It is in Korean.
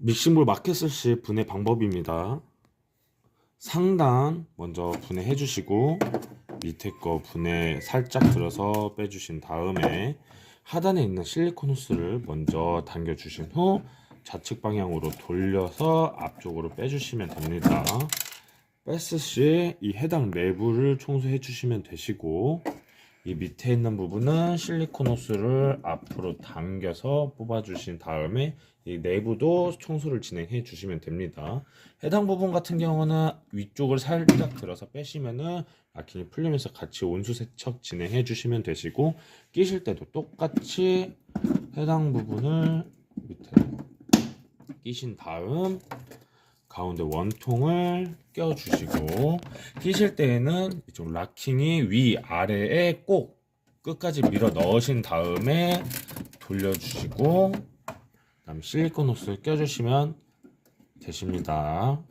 믹싱볼 마켓을 시 분해 방법입니다. 상단 먼저 분해해 주시고 밑에 거 분해 살짝 들어서 빼주신 다음에 하단에 있는 실리콘 호스를 먼저 당겨 주신 후 좌측 방향으로 돌려서 앞쪽으로 빼주시면 됩니다. 뺐을 시이 해당 내부를 청소해 주시면 되시고 이 밑에 있는 부분은 실리콘 호스를 앞으로 당겨서 뽑아 주신 다음에 이 내부도 청소를 진행해 주시면 됩니다. 해당 부분 같은 경우는 위쪽을 살짝 들어서 빼시면은 라킹이 풀리면서 같이 온수 세척 진행해 주시면 되시고 끼실 때도 똑같이 해당 부분을 밑에 끼신 다음 가운데 원통을 껴주시고 끼실 때에는 이쪽 락킹이 위 아래에 꼭 끝까지 밀어 넣으신 다음에 돌려주시고 그다음 실리콘 호스 껴주시면 되십니다.